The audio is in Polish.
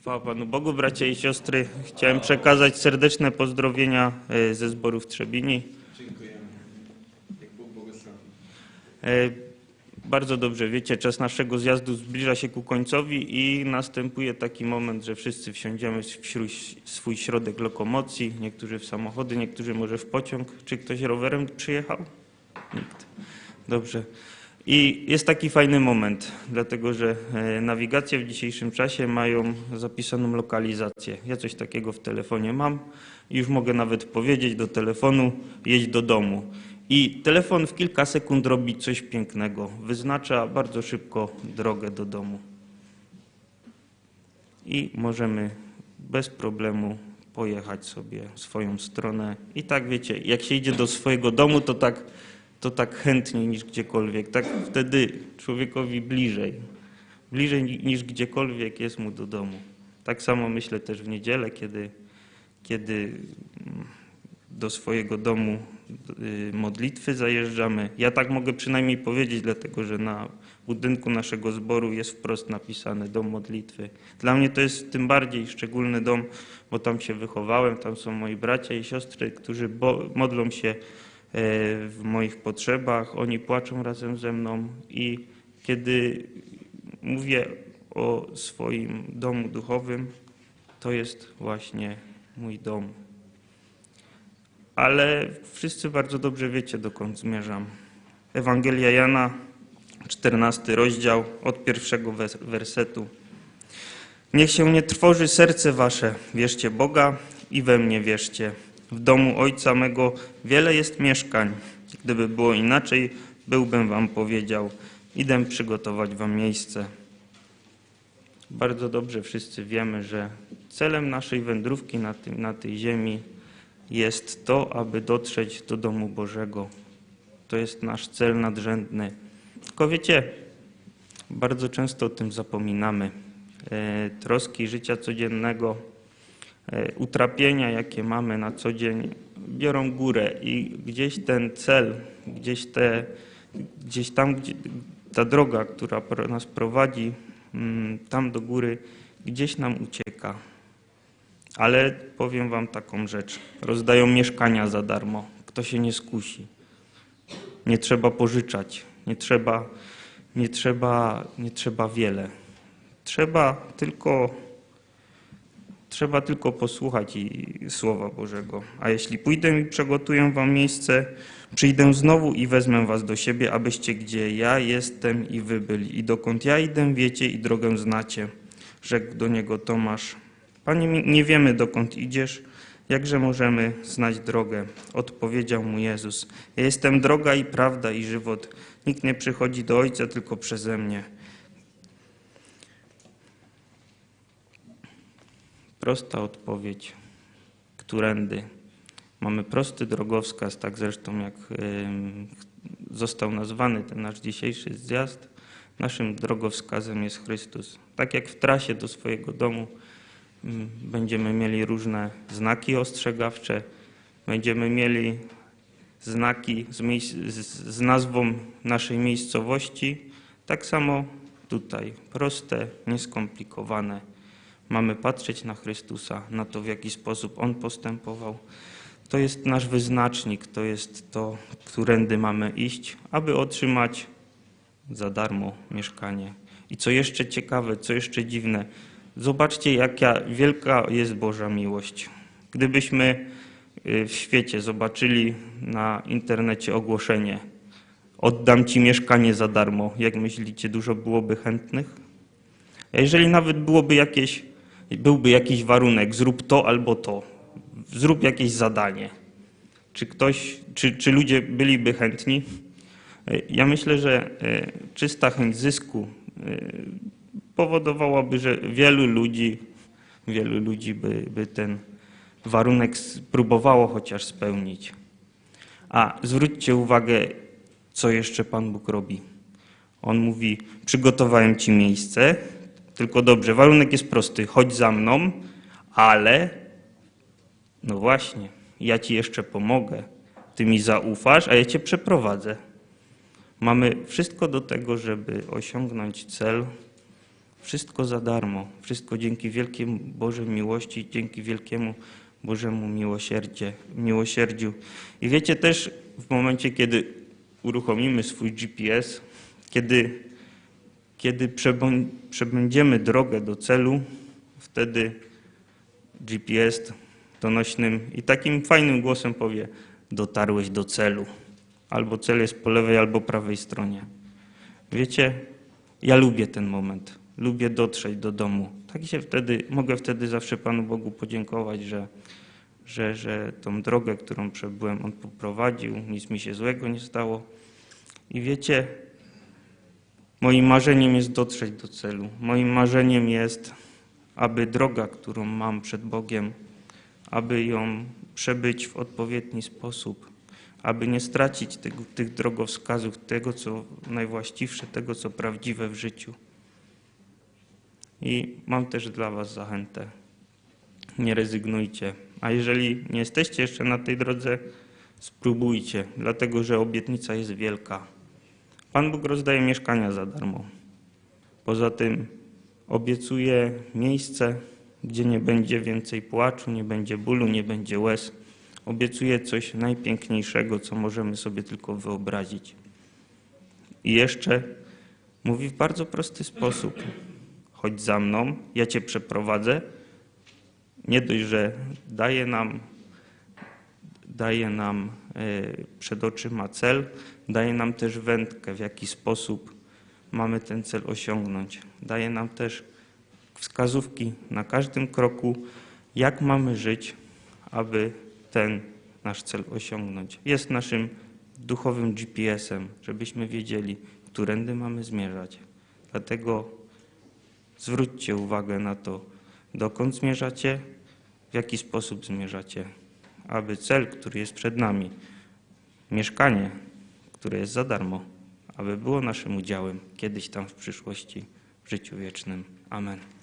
Chwała Panu Bogu, bracia i siostry. Chciałem przekazać serdeczne pozdrowienia e, ze zboru w Trzebini. Dziękujemy. Niech Bóg Bardzo dobrze wiecie, czas naszego zjazdu zbliża się ku końcowi i następuje taki moment, że wszyscy wsiądziemy w swój środek lokomocji, niektórzy w samochody, niektórzy może w pociąg. Czy ktoś rowerem przyjechał? Nikt. Dobrze. I jest taki fajny moment, dlatego że e, nawigacje w dzisiejszym czasie mają zapisaną lokalizację. Ja coś takiego w telefonie mam i już mogę nawet powiedzieć do telefonu jedź do domu. I telefon w kilka sekund robi coś pięknego. Wyznacza bardzo szybko drogę do domu. I możemy bez problemu pojechać sobie swoją stronę. I tak wiecie, jak się idzie do swojego domu, to tak, to tak chętniej niż gdziekolwiek. Tak wtedy człowiekowi bliżej. Bliżej ni- niż gdziekolwiek jest mu do domu. Tak samo myślę też w niedzielę, kiedy, kiedy mm, do swojego domu y, modlitwy zajeżdżamy. Ja tak mogę przynajmniej powiedzieć, dlatego że na budynku naszego zboru jest wprost napisane dom modlitwy. Dla mnie to jest tym bardziej szczególny dom, bo tam się wychowałem, tam są moi bracia i siostry, którzy modlą się w moich potrzebach, oni płaczą razem ze mną i kiedy mówię o swoim domu duchowym, to jest właśnie mój dom. Ale wszyscy bardzo dobrze wiecie, dokąd zmierzam. Ewangelia Jana, 14 rozdział, od pierwszego wers- wersetu. Niech się nie trwoży serce wasze, wierzcie Boga i we mnie wierzcie. W domu Ojca mego wiele jest mieszkań. Gdyby było inaczej, byłbym wam powiedział, idę przygotować wam miejsce. Bardzo dobrze wszyscy wiemy, że celem naszej wędrówki na, tym, na tej ziemi jest to, aby dotrzeć do domu Bożego. To jest nasz cel nadrzędny. Tylko wiecie, bardzo często o tym zapominamy. E, troski życia codziennego, utrapienia, jakie mamy na co dzień, biorą górę i gdzieś ten cel, gdzieś, te, gdzieś tam, gdzie, ta droga, która nas prowadzi mm, tam do góry, gdzieś nam ucieka. Ale powiem wam taką rzecz. Rozdają mieszkania za darmo. Kto się nie skusi. Nie trzeba pożyczać. Nie trzeba, nie trzeba, nie trzeba wiele. Trzeba tylko, trzeba tylko posłuchać i, Słowa Bożego. A jeśli pójdę i przygotuję wam miejsce, przyjdę znowu i wezmę was do siebie, abyście gdzie ja jestem i wy byli. I dokąd ja idę, wiecie i drogę znacie. Rzekł do niego Tomasz. Panie, nie wiemy dokąd idziesz, jakże możemy znać drogę? Odpowiedział mu Jezus. Ja jestem droga i prawda i żywot. Nikt nie przychodzi do Ojca tylko przeze mnie. Prosta odpowiedź. Którędy? Mamy prosty drogowskaz, tak zresztą jak został nazwany ten nasz dzisiejszy zjazd. Naszym drogowskazem jest Chrystus. Tak jak w trasie do swojego domu mm, będziemy mieli różne znaki ostrzegawcze, będziemy mieli znaki z, miejsc, z nazwą naszej miejscowości, tak samo tutaj, proste, nieskomplikowane. Mamy patrzeć na Chrystusa, na to, w jaki sposób On postępował. To jest nasz wyznacznik, to jest to, którędy mamy iść, aby otrzymać za darmo mieszkanie. I co jeszcze ciekawe, co jeszcze dziwne, zobaczcie, jaka wielka jest Boża miłość. Gdybyśmy y, w świecie zobaczyli na internecie ogłoszenie, oddam ci mieszkanie za darmo, jak myślicie, dużo byłoby chętnych? A jeżeli nawet byłoby jakieś, byłby jakiś warunek, zrób to albo to, zrób jakieś zadanie, czy ktoś, czy, czy ludzie byliby chętni? E, Ja myślę, że e, czysta chęć zysku e, powodowałaby, że wielu ludzi, wielu ludzi by, by ten warunek próbowało chociaż spełnić. A zwróćcie uwagę, co jeszcze Pan Bóg robi. On mówi: Przygotowałem ci miejsce, tylko dobrze, warunek jest prosty: chodź za mną, ale no właśnie, ja ci jeszcze pomogę. Ty mi zaufasz, a ja cię przeprowadzę. Mamy wszystko do tego, żeby osiągnąć cel, Wszystko za darmo, wszystko dzięki wielkiej Bożej miłości, dzięki wielkiemu Bożemu miłosierdzie, miłosierdziu. I wiecie też w momencie, kiedy uruchomimy swój GPS, kiedy, kiedy przebędziemy drogę do celu, wtedy GPS donośnym i takim fajnym głosem powie: Dotarłeś do celu. Albo cel jest po lewej, albo prawej stronie. Wiecie, ja lubię ten moment. Lubię dotrzeć do domu. Tak się wtedy, mogę wtedy zawsze Panu Bogu podziękować, że, że, że tą drogę, którą przebyłem, On poprowadził, nic mi się złego nie stało. I wiecie, moim marzeniem jest dotrzeć do celu. Moim marzeniem jest, aby droga, którą mam przed Bogiem, aby ją przebyć w odpowiedni sposób, aby nie stracić tego, tych drogowskazów, tego, co najwłaściwsze, tego, co prawdziwe w życiu. I mam też dla Was zachętę. Nie rezygnujcie. A jeżeli nie jesteście jeszcze na tej drodze, spróbujcie, dlatego że obietnica jest wielka. Pan Bóg rozdaje mieszkania za darmo. Poza tym obiecuje miejsce, gdzie nie będzie więcej płaczu, nie będzie bólu, nie będzie łez. Obiecuje coś najpiękniejszego, co możemy sobie tylko wyobrazić. I jeszcze mówi w bardzo prosty sposób: chodź za mną, ja cię przeprowadzę. Nie dość, że daje nam, daje nam e, przed oczyma cel, daje nam też wędkę, w jaki sposób mamy ten cel osiągnąć. Daje nam też wskazówki na każdym kroku, jak mamy żyć, aby ten nasz cel osiągnąć. Jest naszym duchowym GPS-em, żebyśmy wiedzieli, którędy mamy zmierzać. Dlatego zwróćcie uwagę na to, dokąd zmierzacie, w jaki sposób zmierzacie, aby cel, który jest przed nami, mieszkanie, które jest za darmo, aby było naszym udziałem kiedyś tam w przyszłości w życiu wiecznym. Amen.